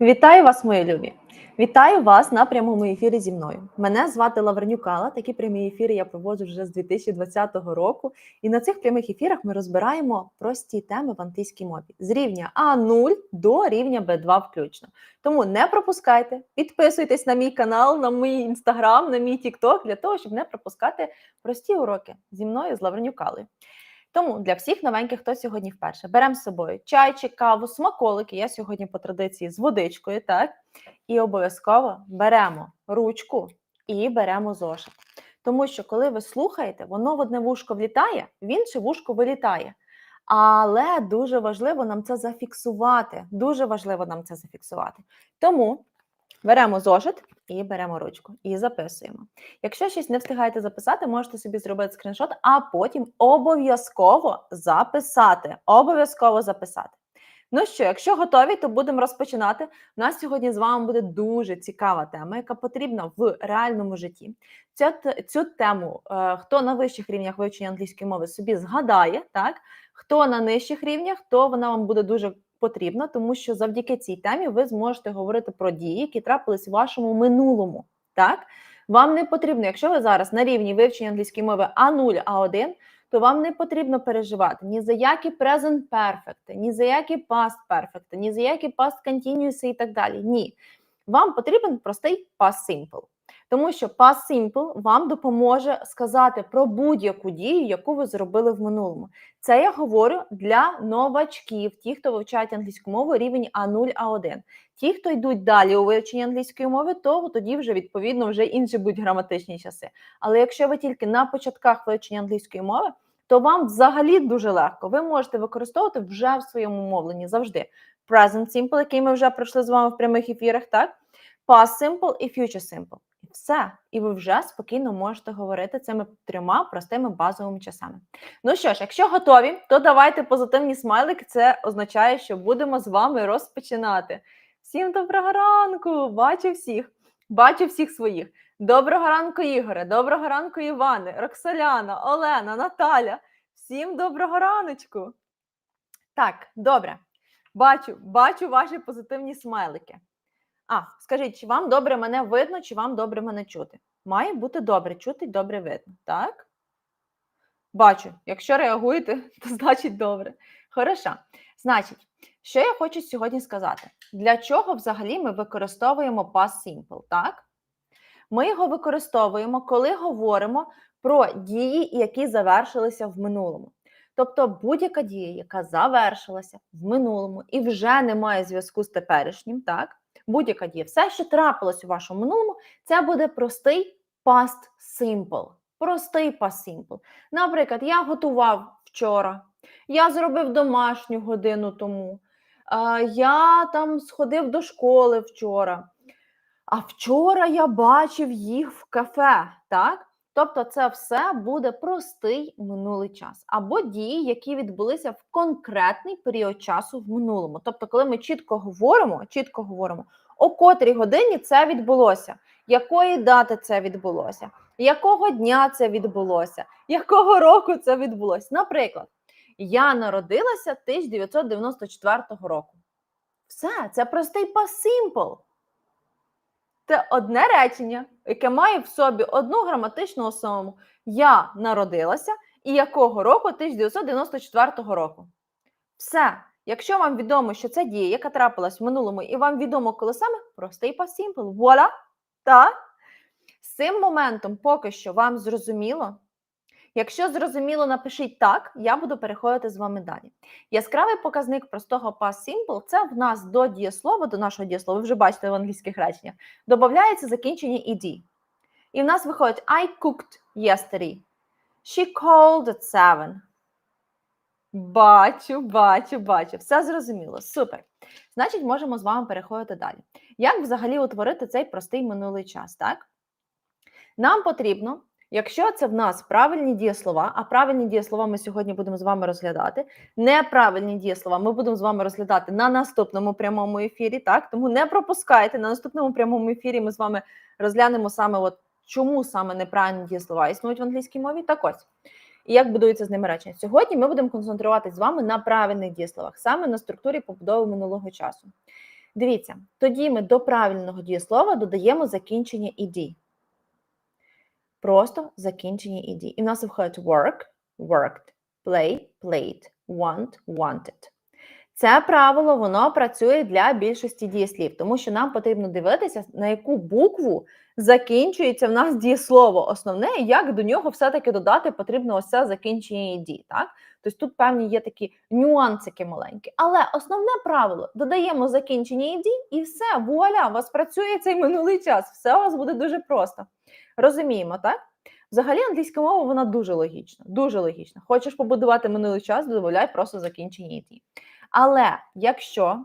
Вітаю вас, мої любі! Вітаю вас на прямому ефірі зі мною. Мене звати Лавренюк Алла. Такі прямі ефіри я проводжу вже з 2020 року. І на цих прямих ефірах ми розбираємо прості теми в англійській мові з рівня А0 до рівня Б2 включно. Тому не пропускайте, підписуйтесь на мій канал, на мій інстаграм, на мій тікток для того, щоб не пропускати прості уроки зі мною з Лавренюк Аллою. Тому для всіх новеньких, хто сьогодні вперше, беремо з собою чайчик, каву, смаколики. Я сьогодні по традиції з водичкою, так? І обов'язково беремо ручку і беремо зошит. Тому що, коли ви слухаєте, воно в одне вушко влітає, в інше вушко вилітає. Але дуже важливо нам це зафіксувати. Дуже важливо нам це зафіксувати. Тому беремо зошит і беремо ручку і записуємо. Якщо щось не встигаєте записати, можете собі зробити скріншот, а потім обов'язково записати. Обов'язково записати. Ну що, якщо готові, то будемо розпочинати. У нас сьогодні з вами буде дуже цікава тема, яка потрібна в реальному житті. Цю, цю тему, е, хто на вищих рівнях вивчення англійської мови собі згадає, так хто на нижчих рівнях, то вона вам буде дуже потрібна, тому що завдяки цій темі ви зможете говорити про дії, які трапились в вашому минулому. Так, вам не потрібно, якщо ви зараз на рівні вивчення англійської мови А0, А1, то вам не потрібно переживати ні за які present perfect, ні за які past perfect, ні за які past continuous і так далі. Ні. Вам потрібен простий past simple. Тому що past simple вам допоможе сказати про будь-яку дію, яку ви зробили в минулому. Це я говорю для новачків, ті, хто вивчають англійську мову рівень А0, А1. Ті, хто йдуть далі у вивченні англійської мови, то тоді вже відповідно вже інші будуть граматичні часи. Але якщо ви тільки на початках вивчення англійської мови, то вам взагалі дуже легко. Ви можете використовувати вже в своєму мовленні завжди. Present simple, який ми вже пройшли з вами в прямих ефірах, так? Past simple і future simple. Все. І ви вже спокійно можете говорити цими трьома простими базовими часами. Ну що ж, якщо готові, то давайте позитивні смайлики. Це означає, що будемо з вами розпочинати. Всім доброго ранку! Бачу всіх, бачу всіх своїх. Доброго ранку, Ігоре, доброго ранку, Іване, Роксоляна, Олена, Наталя. Всім доброго раночку. Так, добре. Бачу, бачу ваші позитивні смайлики. А, скажіть, чи вам добре мене видно, чи вам добре мене чути? Має бути добре чути, добре видно, так? Бачу, якщо реагуєте, то значить добре. Хорошо. Значить, що я хочу сьогодні сказати? Для чого взагалі ми використовуємо past simple, так? Ми його використовуємо, коли говоримо про дії, які завершилися в минулому. Тобто будь-яка дія, яка завершилася в минулому і вже не має зв'язку з теперішнім, так? Будь-яка дія, все, що трапилось у вашому минулому, це буде простий past simple. Простий past simple. Наприклад, я готував вчора, я зробив домашню годину тому, я там сходив до школи вчора. А вчора я бачив їх в кафе, так? Тобто, це все буде простий минулий час або дії, які відбулися в конкретний період часу в минулому. Тобто, коли ми чітко говоримо, чітко говоримо, о котрій годині це відбулося, якої дати це відбулося, якого дня це відбулося, якого року це відбулося. Наприклад, я народилася 1994 року. Все, це простий simple. Це одне речення, яке має в собі одну граматичну основу. Я народилася і якого року 1994 року. Все. Якщо вам відомо, що це дія, яка трапилась в минулому, і вам відомо, коли саме простий пасімпл. Вуаля! Та З цим моментом поки що вам зрозуміло. Якщо зрозуміло, напишіть так, я буду переходити з вами далі. Яскравий показник простого past simple – це в нас до дієслова, до нашого дієслова, ви вже бачите в англійських реченнях, додається закінчення ed. І в нас виходить I cooked yesterday. She called at seven. Бачу, бачу, бачу. Все зрозуміло. Супер. Значить, можемо з вами переходити далі. Як взагалі утворити цей простий минулий час, так? Нам потрібно Якщо це в нас правильні дієслова, а правильні дієслова ми сьогодні будемо з вами розглядати. Неправильні дієслова ми будемо з вами розглядати на наступному прямому ефірі. Так, тому не пропускайте на наступному прямому ефірі. Ми з вами розглянемо саме, от чому саме неправильні дієслова існують в англійській мові. Так ось. І як будується з ними речення. Сьогодні ми будемо концентруватися з вами на правильних дієсловах, саме на структурі побудови минулого часу. Дивіться, тоді ми до правильного дієслова додаємо закінчення «ed». Просто закінчення «ed». І в нас виходить work, worked, play, played, want, wanted. Це правило воно працює для більшості дієслів, тому що нам потрібно дивитися, на яку букву закінчується в нас дієслово основне, і як до нього все-таки додати потрібно ось це закінчення «ed». Так? Тобто тут певні є такі нюансики маленькі. Але основне правило додаємо закінчення «ed» і все, вуаля, у вас працює цей минулий час. Все у вас буде дуже просто. Розуміємо, так? Взагалі, англійська мова вона дуже логічна. Дуже логічна. Хочеш побудувати минулий час, додай просто закінчення «ed». Але якщо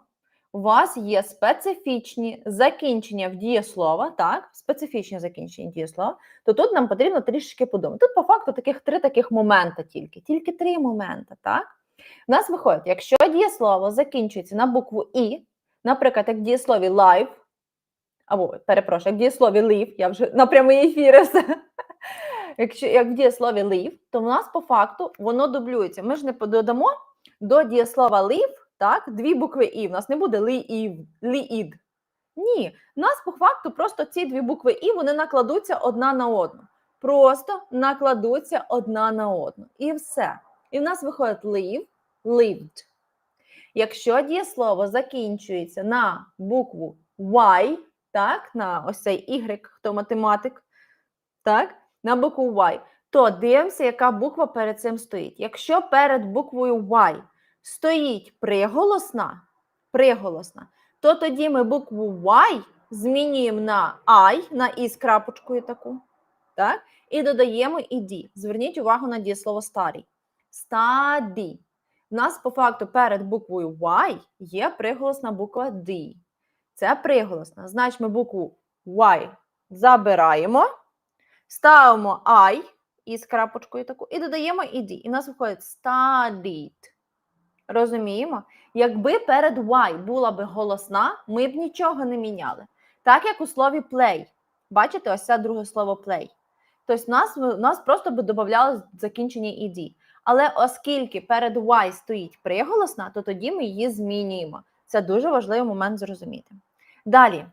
у вас є специфічні закінчення в дієслова, так, специфічні закінчення дієслова, то тут нам потрібно трішки подумати. Тут, по факту, таких три таких моменти тільки, тільки три моменти. так? У нас виходить, якщо дієслово закінчується на букву І, наприклад, як в дієслові live, або, перепрошую, як в дієслові live, я вже на прямий ефір. Якщо як в дієслові live, то в нас по факту воно дублюється. Ми ж не додамо до дієслова live, так, дві букви І. В нас не буде лі-ів, лі-ід. Ні, в нас по факту просто ці дві букви І вони накладуться одна на одну. Просто накладуться одна на одну. І все. І в нас виходить live, lived. Якщо дієслово закінчується на букву Y, так, на ось цей Y, хто математик, так, на букву Y, то дивимося, яка буква перед цим стоїть. Якщо перед буквою Y стоїть приголосна, приголосна, то тоді ми букву Y змінюємо на I, на І з крапочкою таку, так? і додаємо «ed». Зверніть увагу на дієслово старий. Study. У нас по факту перед буквою Y є приголосна буква D. Це приголосна. Значить, ми букву Y забираємо, ставимо I із крапочкою таку і додаємо «ed». І нас виходить studied. Розуміємо? Якби перед Y була би голосна, ми б нічого не міняли. Так як у слові play. Бачите, ось це друге слово play. Тобто, в нас, в нас просто би додавали закінчення «ed». Але оскільки перед Y стоїть приголосна, то тоді ми її змінюємо. Це дуже важливий момент зрозуміти. Далі,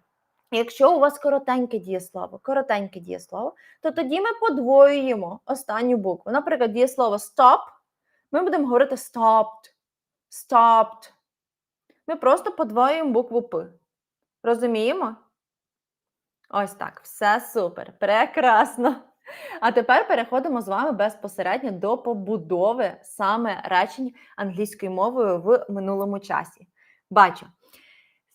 якщо у вас коротеньке дієслово, коротеньке дієслово, то тоді ми подвоюємо останню букву. Наприклад, дієслово stop, ми будемо говорити stopped, stopped. Ми просто подвоюємо букву П. Розуміємо? Ось так, все супер, прекрасно. А тепер переходимо з вами безпосередньо до побудови саме речень англійською мовою в минулому часі. Бачу,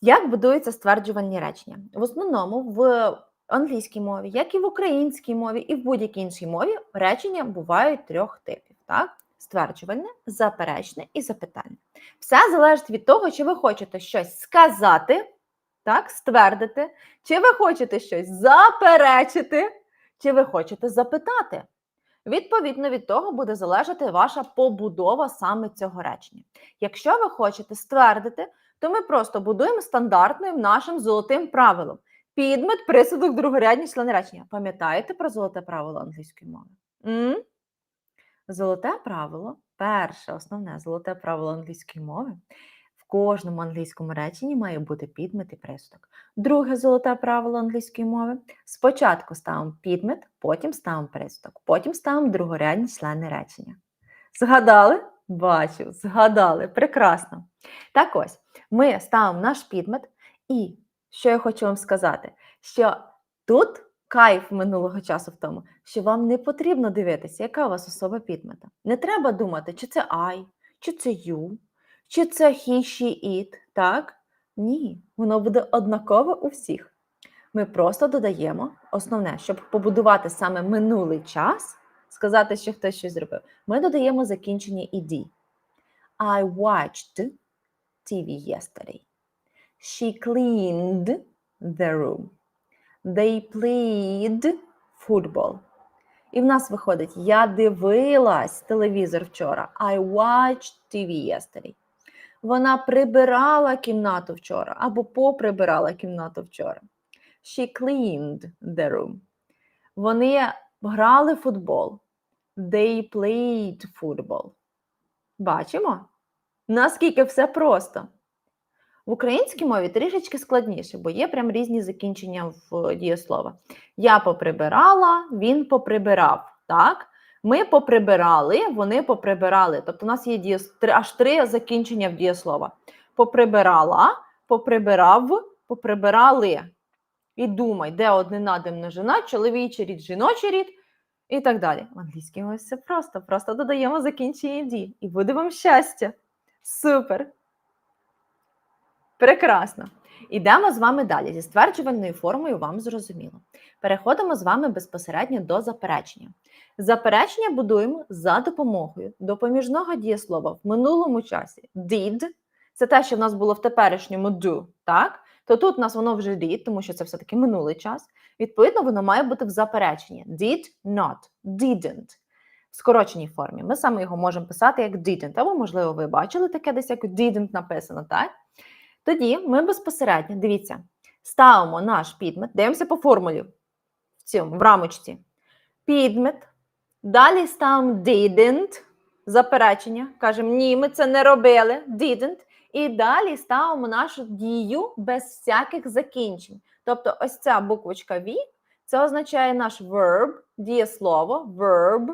як будуються стверджувальні речення. В основному в англійській мові, як і в українській мові, і в будь-якій іншій мові речення бувають трьох типів: так? стверджувальне, заперечне і запитальне. Все залежить від того, чи ви хочете щось сказати, так, ствердити, чи ви хочете щось заперечити. Чи ви хочете запитати? Відповідно від того буде залежати ваша побудова саме цього речення. Якщо ви хочете ствердити, то ми просто будуємо стандартним нашим золотим правилом. Підмет, присудок, другорядні члени речення. Пам'ятаєте про золоте правило англійської мови? М? Золоте правило, перше основне золоте правило англійської мови. В кожному англійському реченні має бути підмет і присудок. Друге золоте правило англійської мови. Спочатку ставимо підмет, потім ставимо присудок, потім ставимо другорядні члени речення. Згадали? Бачу, згадали. Прекрасно. Так ось, ми ставимо наш підмет, і що я хочу вам сказати, що тут кайф минулого часу в тому, що вам не потрібно дивитися, яка у вас особа підмета. Не треба думати, чи це I, чи це you, чи це he, she, it, так? Ні, воно буде однакове у всіх. Ми просто додаємо основне, щоб побудувати саме минулий час, сказати, що хтось щось зробив, ми додаємо закінчення «ed». I watched TV yesterday. She cleaned the room. They played football. І в нас виходить: Я дивилась телевізор вчора. I watched TV yesterday. Вона прибирала кімнату вчора або поприбирала кімнату вчора. She cleaned the room. Вони грали в футбол. They played football. Бачимо? Наскільки все просто. В українській мові трішечки складніше, бо є прям різні закінчення в дієслова. Я поприбирала, він поприбирав. Так? Ми поприбирали, вони поприбирали. Тобто у нас є дієс... аж три закінчення в дієслова. Поприбирала, поприбирав, поприбирали. І думай, де однина, де множина, чоловічий рід, жіночий рід і так далі. В англійській мові все просто. Просто додаємо закінчення «ді» і буде вам щастя. Супер! Прекрасно. Ідемо з вами далі. Зі стверджувальною формою вам зрозуміло. Переходимо з вами безпосередньо до заперечення. Заперечення будуємо за допомогою допоміжного дієслова в минулому часі did. Це те, що в нас було в теперішньому do, так? То тут у нас воно вже did, тому що це все-таки минулий час. Відповідно, воно має бути в запереченні. Did not, didn't. В скороченій формі. Ми саме його можемо писати як didn't. Або, можливо, ви бачили таке десь як didn't написано, так? Тоді ми безпосередньо, дивіться, ставимо наш підмет, дивимося по формулі в цьому, в рамочці. Підмет. Далі ставимо didn't, заперечення. Кажемо, ні, ми це не робили, didn't. І далі ставимо нашу дію без всяких закінчень. Тобто, ось ця буквочка V, це означає наш verb, дієслово, verb,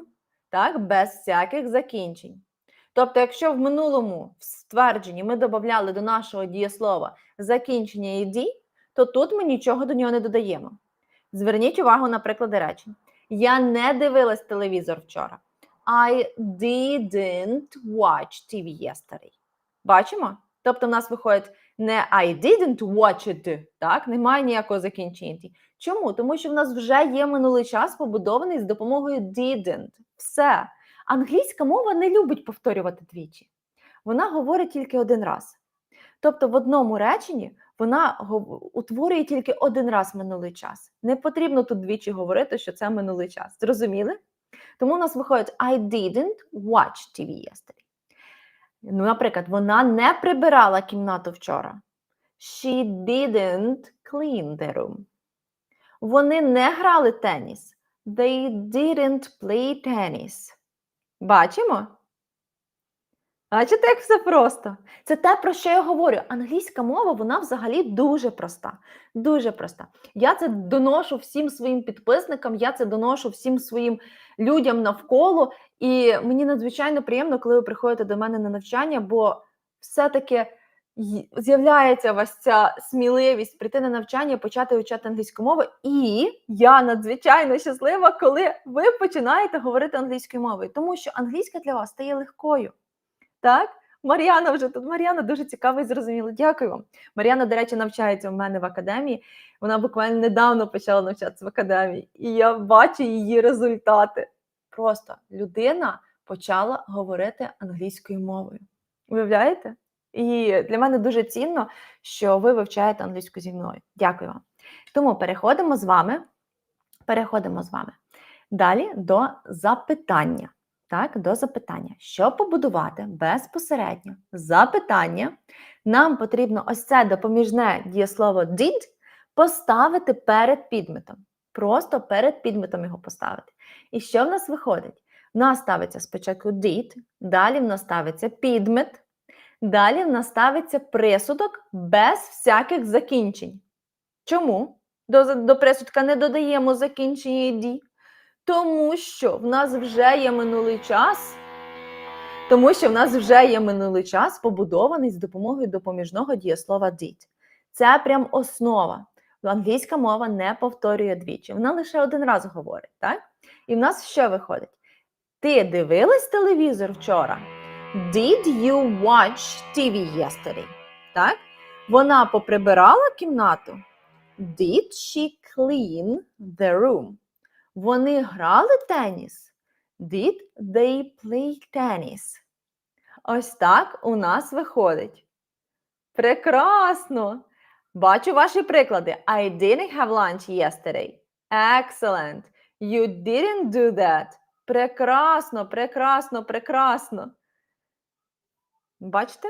так, без всяких закінчень. Тобто, якщо в минулому в ствердженні ми додавали до нашого дієслова закінчення «ed», то тут ми нічого до нього не додаємо. Зверніть увагу на приклади речень. Я не дивилась телевізор вчора. I didn't watch TV yesterday. Бачимо? Тобто, в нас виходить не I didn't watch it, так? Немає ніякого закінчення. Чому? Тому що в нас вже є минулий час побудований з допомогою didn't. Все. Англійська мова не любить повторювати двічі. Вона говорить тільки один раз. Тобто, в одному реченні вона утворює тільки один раз минулий час. Не потрібно тут двічі говорити, що це минулий час. Зрозуміли? Тому у нас виходить I didn't watch TV yesterday. Ну, наприклад, вона не прибирала кімнату вчора. She didn't clean the room. Вони не грали теніс. They didn't play tennis. Бачимо? Бачите, як все просто. Це те, про що я говорю. Англійська мова, вона взагалі дуже проста. Дуже проста. Я це доношу всім своїм підписникам, я це доношу всім своїм людям навколо. І мені надзвичайно приємно, коли ви приходите до мене на навчання, бо все-таки з'являється у вас ця сміливість прийти на навчання, почати вивчати англійську мову. І я надзвичайно щаслива, коли ви починаєте говорити англійською мовою, тому що англійська для вас стає легкою. Так? Мар'яна вже тут. Мар'яна дуже цікаво і зрозуміло. Дякую вам. Мар'яна, до речі, навчається в мене в академії. Вона буквально недавно почала навчатися в академії, і я бачу її результати. Просто людина почала говорити англійською мовою. Уявляєте? І для мене дуже цінно, що ви вивчаєте англійську зі мною. Дякую вам. Тому переходимо з вами. Переходимо з вами далі до запитання. Так, до запитання. Щоб побудувати безпосередньо запитання, нам потрібно ось це допоміжне дієслово did поставити перед підметом. Просто перед підметом його поставити. І що в нас виходить? В нас ставиться спочатку did, далі в нас ставиться підмет, далі в нас ставиться присудок без всяких закінчень. Чому? До до присудка не додаємо закінчення «ed», тому що в нас вже є минулий час, тому що в нас вже є минулий час, побудований з допомогою допоміжного дієслова did. Це прям основа. Англійська мова не повторює двічі. Вона лише один раз говорить, так? І в нас що виходить? Ти дивилась телевізор вчора? Did you watch TV yesterday? Так? Вона поприбирала кімнату. Did she clean the room? Вони грали теніс? Did they play tennis? Ось так у нас виходить. Прекрасно! Бачу ваші приклади. I didn't have lunch yesterday. Excellent. You didn't do that. Прекрасно, прекрасно, прекрасно. Бачите?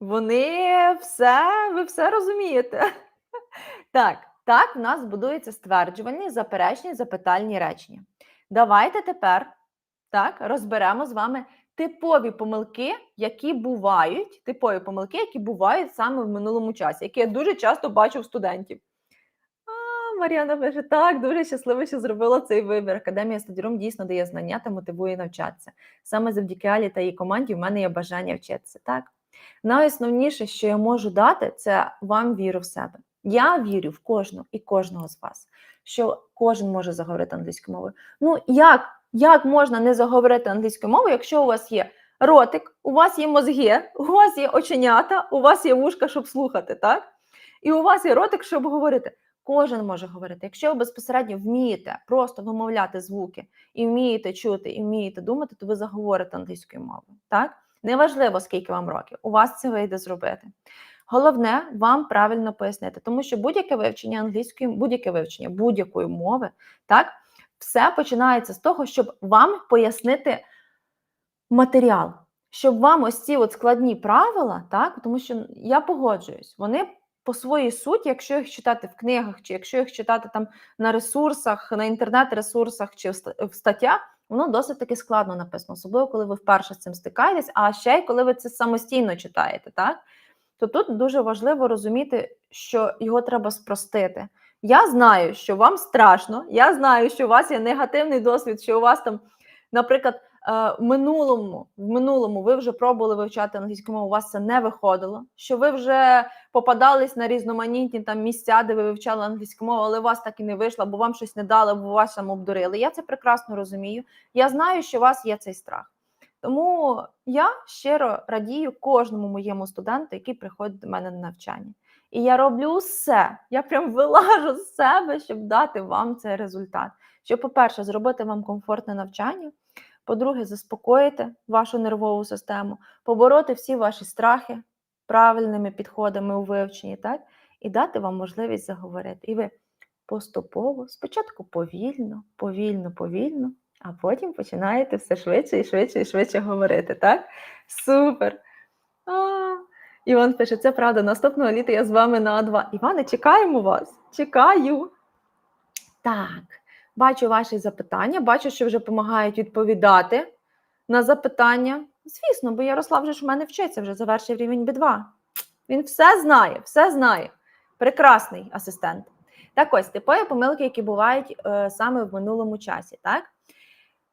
Вони все, ви все розумієте. Так, так, в нас будуються стверджувальні, заперечні, запитальні речення. Давайте тепер так, розберемо з вами типові помилки, які бувають, типові помилки, які бувають саме в минулому часі, які я дуже часто бачу в студентів. А, Мар'яна пише, так, дуже щасливо, що зробила цей вибір. Академія студірум дійсно дає знання та мотивує навчатися. Саме завдяки Алі та її команді в мене є бажання вчитися. Так? Найосновніше, що я можу дати, це вам віру в себе. Я вірю в кожну і кожного з вас, що кожен може заговорити англійською мовою. Ну як? Як можна не заговорити англійською мовою, якщо у вас є ротик, у вас є мозги, у вас є оченята, у вас є вушка, щоб слухати, так? І у вас є ротик, щоб говорити. Кожен може говорити. Якщо ви безпосередньо вмієте просто вимовляти звуки і вмієте чути, і вмієте думати, то ви заговорите англійською мовою. Так? Неважливо, скільки вам років, у вас це вийде зробити. Головне вам правильно пояснити, тому що будь-яке вивчення англійської, будь-яке вивчення будь-якої мови, так, все починається з того, щоб вам пояснити матеріал, щоб вам ось ці от складні правила, так, тому що я погоджуюсь, вони по своїй суті, якщо їх читати в книгах, чи якщо їх читати там на ресурсах, на інтернет-ресурсах чи в ста- статтях, воно досить таки складно написано, особливо коли ви вперше з цим стикаєтесь, а ще й коли ви це самостійно читаєте, так? То тут дуже важливо розуміти, що його треба спростити. Я знаю, що вам страшно, я знаю, що у вас є негативний досвід, що у вас там, наприклад, е, в минулому, в минулому ви вже пробували вивчати англійську мову, у вас це не виходило, що ви вже попадались на різноманітні там місця, де ви вивчали англійську мову, але у вас так і не вийшло, бо вам щось не дали, бо вас там обдурили. Я це прекрасно розумію. Я знаю, що у вас є цей страх. Тому я щиро радію кожному моєму студенту, який приходить до мене на навчання. І я роблю все. Я прям вилажу з себе, щоб дати вам цей результат. Щоб, по-перше, зробити вам комфортне навчання. По-друге, заспокоїти вашу нервову систему, побороти всі ваші страхи правильними підходами у вивченні, так? І дати вам можливість заговорити. І ви поступово, спочатку повільно, повільно, повільно, а потім починаєте все швидше і швидше і швидше говорити, так? Супер! А, Іван пише, це правда, наступного літа я з вами на А2. Іване, чекаємо вас. Чекаю. Так, бачу ваші запитання, бачу, що вже допомагають відповідати на запитання. Звісно, бо Ярослав вже ж в мене вчиться, вже завершив рівень B2. Він все знає, все знає. Прекрасний асистент. Так ось, типові помилки, які бувають е, саме в минулому часі. Так?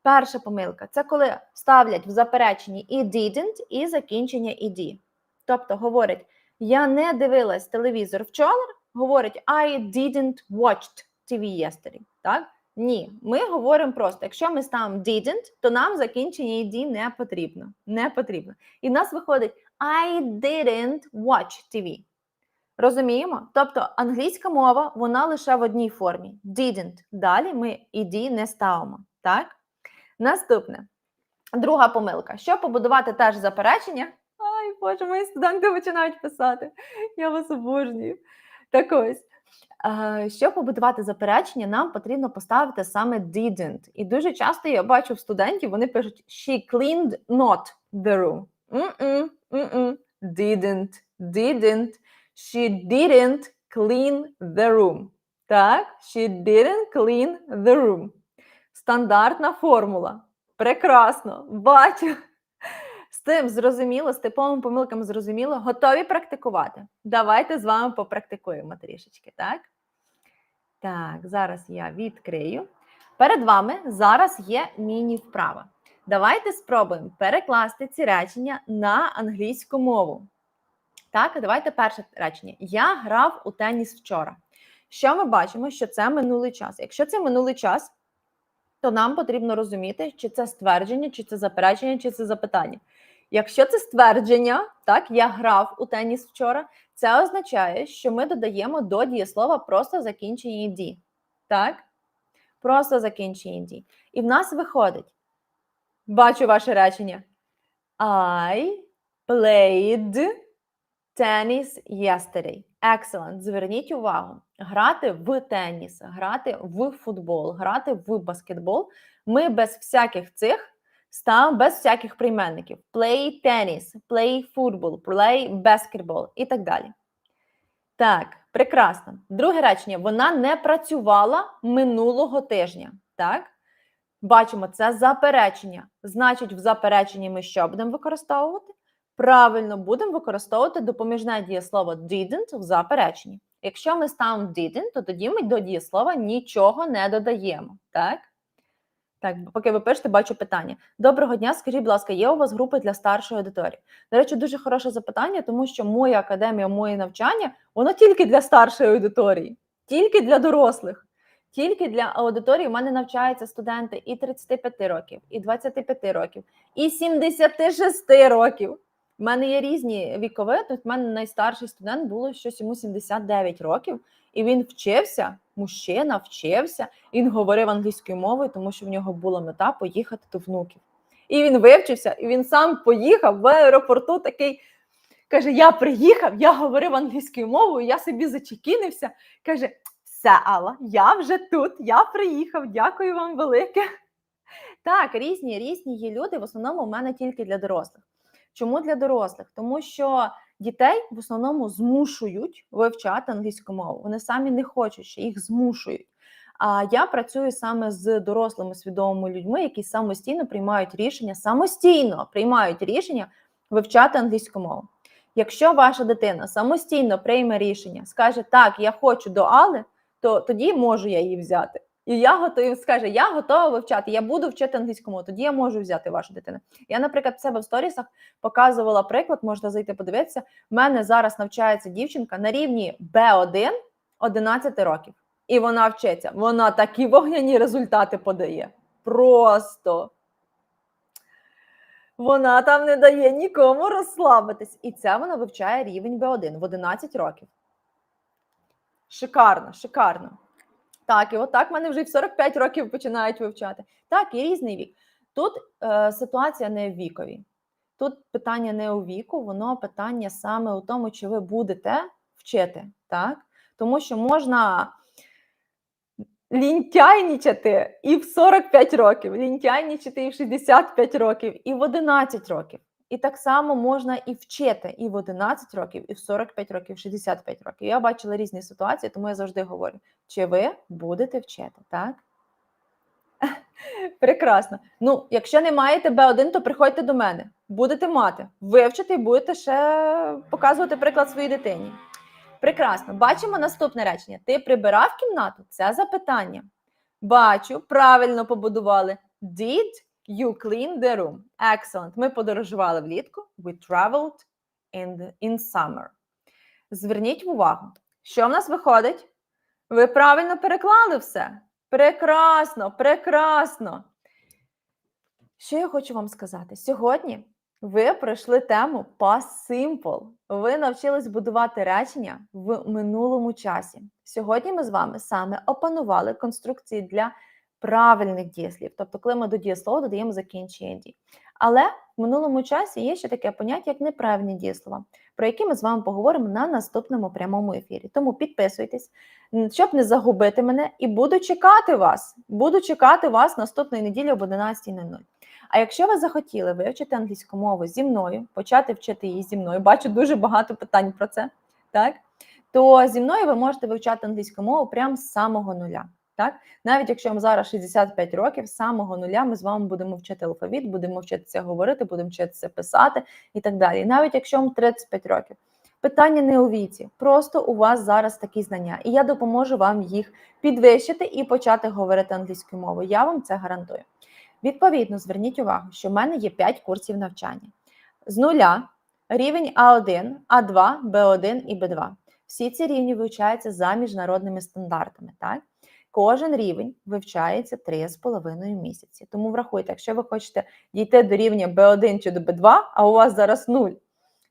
Перша помилка це коли ставлять в запереченні і didn't, і закінчення ed. Тобто говорить, я не дивилась телевізор вчора, говорить I didn't watch TV yesterday. Так? Ні, ми говоримо просто: якщо ми ставимо didn't, то нам закінчення ed не потрібно. Не потрібно. І в нас виходить I didn't watch TV. Розуміємо? Тобто англійська мова, вона лише в одній формі. Didn't. Далі ми ed не ставимо. Так? Наступне. Друга помилка. Щоб побудувати теж заперечення. Ай, Боже, мої студенти починають писати. Я вас обожнюю. Так ось. е, Щоб побудувати заперечення, нам потрібно поставити саме didn't. І дуже часто я бачу в студентів, вони пишуть she cleaned not the room. Mm-mm, mm-mm. Didn't, didn't. She didn't clean the room. Так, she didn't clean the room. Стандартна формула. Прекрасно. Бачу. З тим зрозуміло, з типовими помилками зрозуміло. Готові практикувати? Давайте з вами попрактикуємо трішечки, так? Так, зараз я відкрию. Перед вами зараз є міні-вправа. Давайте спробуємо перекласти ці речення на англійську мову. Так, давайте перше речення. Я грав у теніс вчора. Що ми бачимо, що це минулий час. Якщо це минулий час, то нам потрібно розуміти, чи це ствердження, чи це заперечення, чи це запитання. Якщо це ствердження, так, я грав у теніс вчора, це означає, що ми додаємо до дієслова просто закінчення «ed». Так? Просто закінчення «ed». І в нас виходить, бачу ваше речення. I played tennis yesterday. Excellent. Зверніть увагу. Грати в теніс, грати в футбол, грати в баскетбол. Ми без всяких цих ставимо без всяких прийменників. Play tennis, play football, play basketball і так далі. Так, прекрасно. Друге речення. Вона не працювала минулого тижня. Так? Бачимо, це заперечення. Значить, в запереченні ми що будемо використовувати? Правильно, будемо використовувати допоміжне дієслово didn't в запереченні. Якщо ми ставимо didn't, то тоді ми до дієслова нічого не додаємо. Так? Так, поки ви пишете, бачу питання. Доброго дня, скажіть, будь ласка, є у вас групи для старшої аудиторії? До речі, дуже хороше запитання, тому що моя академія, моє навчання, воно тільки для старшої аудиторії, тільки для дорослих. Тільки для аудиторії в мене навчаються студенти і 35 років, і 25 років, і 76 років. У мене є різні вікові. Тут в мене найстарший студент було щось йому 79 років, і він вчився, мужчина вчився, він говорив англійською мовою, тому що в нього була мета поїхати до внуків. І він вивчився, і він сам поїхав в аеропорту такий. Каже: Я приїхав, я говорив англійською мовою, я собі зачекінився. Каже: все, Алла, я вже тут, я приїхав, дякую вам велике. Так, різні, різні є люди. В основному у мене тільки для дорослих. Чому для дорослих? Тому що дітей в основному змушують вивчати англійську мову. Вони самі не хочуть, що їх змушують. А я працюю саме з дорослими свідомими людьми, які самостійно приймають рішення, самостійно приймають рішення вивчати англійську мову. Якщо ваша дитина самостійно прийме рішення, скаже так, я хочу до Али, то тоді можу я її взяти. І я готова скаже, я готова вивчати, я буду вчити англійську мову, тоді я можу взяти вашу дитину. Я, наприклад, в себе в сторісах показувала приклад, можна зайти подивитися. У мене зараз навчається дівчинка на рівні Б1 11 років. І вона вчиться. Вона такі вогняні результати подає. Просто вона там не дає нікому розслабитись. І це вона вивчає рівень Б1 в 11 років. Шикарно, шикарно. Так, і отак мене вже в 45 років починають вивчати. Так, і різний вік. Тут е, ситуація не в вікові. Тут питання не у віку, воно питання саме у тому, чи ви будете вчити. так? Тому що можна лінтяйнічати і в 45 років, лінтяйнічати і в 65 років, і в 11 років. І так само можна і вчити і в 11 років, і в 45 років, і в 65 років. Я бачила різні ситуації, тому я завжди говорю: чи ви будете вчити, так? Прекрасно. Ну, якщо не маєте Б1, то приходьте до мене. Будете мати, вивчити і будете ще показувати приклад своїй дитині. Прекрасно. Бачимо наступне речення. Ти прибирав кімнату? Це запитання. Бачу, правильно побудували. Did You clean the room. Excellent. Ми подорожували влітку. We traveled in, the, in summer. Зверніть увагу, що в нас виходить? Ви правильно переклали все. Прекрасно, прекрасно. Що я хочу вам сказати? Сьогодні ви пройшли тему Past Simple. Ви навчились будувати речення в минулому часі. Сьогодні ми з вами саме опанували конструкції для правильних дієслів, тобто, коли ми до дієслова додаємо закінчення дій. Але в минулому часі є ще таке поняття, як неправильні дієслова, про які ми з вами поговоримо на наступному прямому ефірі. Тому підписуйтесь, щоб не загубити мене, і буду чекати вас. Буду чекати вас наступної неділі об 11.00. А якщо ви захотіли вивчити англійську мову зі мною, почати вчити її зі мною, бачу дуже багато питань про це, так? То зі мною ви можете вивчати англійську мову прямо з самого нуля. Так, навіть якщо вам зараз 65 років, з самого нуля ми з вами будемо вчити алфавіт, будемо вчитися говорити, будемо вчитися писати і так далі. Навіть якщо вам 35 років, питання не у віці, просто у вас зараз такі знання, і я допоможу вам їх підвищити і почати говорити англійською мовою. Я вам це гарантую. Відповідно, зверніть увагу, що в мене є 5 курсів навчання з нуля, рівень А1, А2, Б1 і Б2. Всі ці рівні вивчаються за міжнародними стандартами. так? Кожен рівень вивчається 3,5 місяці. Тому врахуйте, якщо ви хочете дійти до рівня B1 чи до B2, а у вас зараз 0,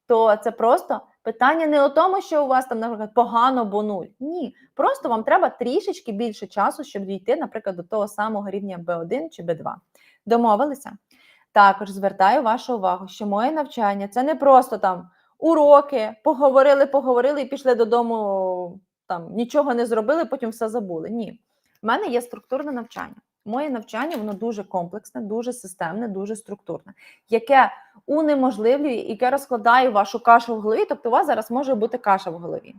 то це просто питання не у тому, що у вас там, наприклад, погано, бо 0. Ні. Просто вам треба трішечки більше часу, щоб дійти, наприклад, до того самого рівня B1 чи B2. Домовилися? Також звертаю вашу увагу, що моє навчання це не просто там уроки, поговорили, поговорили і пішли додому. Там нічого не зробили, потім все забули. Ні. У мене є структурне навчання. Моє навчання воно дуже комплексне, дуже системне, дуже структурне, яке унеможливлює, яке розкладає вашу кашу в голові. Тобто, у вас зараз може бути каша в голові,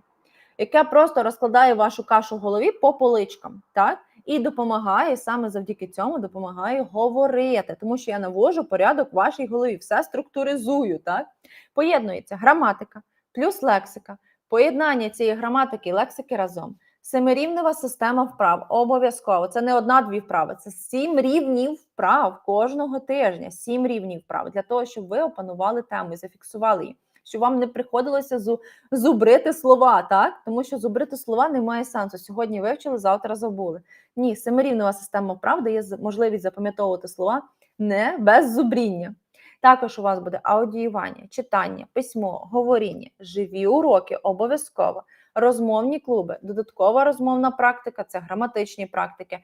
яке просто розкладає вашу кашу в голові по поличкам, так? І допомагає саме завдяки цьому допомагає говорити, тому що я навожу порядок в вашій голові, все структуризую. Так поєднується граматика плюс лексика, поєднання цієї граматики і лексики разом. Семирівнева система вправ обов'язково. Це не одна-дві вправи, це сім рівнів вправ кожного тижня. Сім рівнів вправ для того, щоб ви опанували тему і зафіксували її. Щоб вам не приходилося зу- зубрити слова, так? Тому що зубрити слова не має сенсу. Сьогодні вивчили, завтра забули. Ні, семирівнева система вправ дає можливість запам'ятовувати слова не без зубріння. Також у вас буде аудіювання, читання, письмо, говоріння, живі уроки обов'язково, розмовні клуби, додаткова розмовна практика це граматичні практики,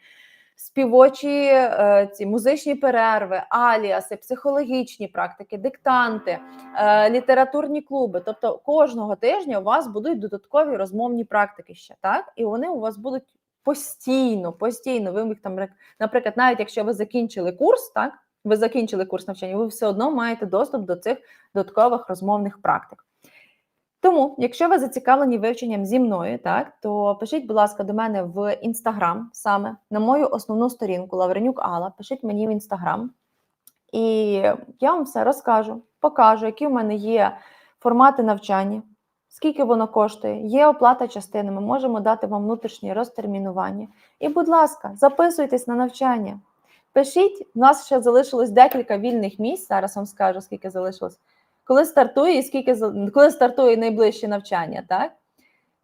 співочі е, ці музичні перерви, аліаси, психологічні практики, диктанти, е, літературні клуби. Тобто кожного тижня у вас будуть додаткові розмовні практики ще, так? І вони у вас будуть постійно, постійно. Ви їх там, наприклад, навіть якщо ви закінчили курс, так? Ви закінчили курс навчання, ви все одно маєте доступ до цих додаткових розмовних практик. Тому, якщо ви зацікавлені вивченням зі мною, так то пишіть, будь ласка, до мене в інстаграм саме на мою основну сторінку Лавренюк Алла. Пишіть мені в інстаграм, і я вам все розкажу, покажу, які в мене є формати навчання, скільки воно коштує, є оплата частини. Ми можемо дати вам внутрішнє розтермінування. І, будь ласка, записуйтесь на навчання. Пишіть, у нас ще залишилось декілька вільних місць. Зараз вам скажу, скільки залишилось. Коли стартує і скільки коли стартує найближче навчання, так?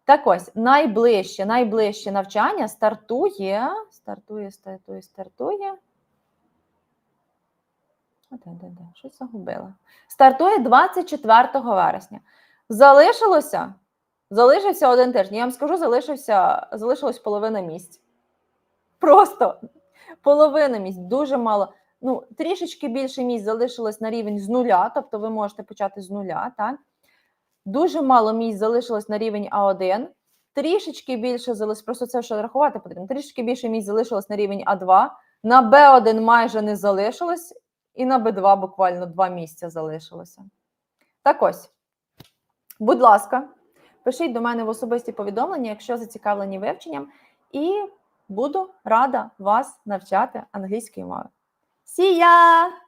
Так ось, найближче, найближче навчання стартує, стартує, стартує, стартує. О, де, де? Щось загубила. Стартує 24 вересня. Залишилося, залишився один тиждень. Я вам скажу, залишився, залишилось половина місць. Просто половина місць, дуже мало. Ну, трішечки більше місць залишилось на рівень з нуля, тобто ви можете почати з нуля, так? Дуже мало місць залишилось на рівень А1, трішечки більше залишилось, просто це ще рахувати потрібно. Трішечки більше місць залишилось на рівень А2, на Б1 майже не залишилось, і на Б2 буквально два місця залишилося. Так ось, будь ласка, пишіть до мене в особисті повідомлення, якщо зацікавлені вивченням, і буду рада вас навчати англійської мови. See ya!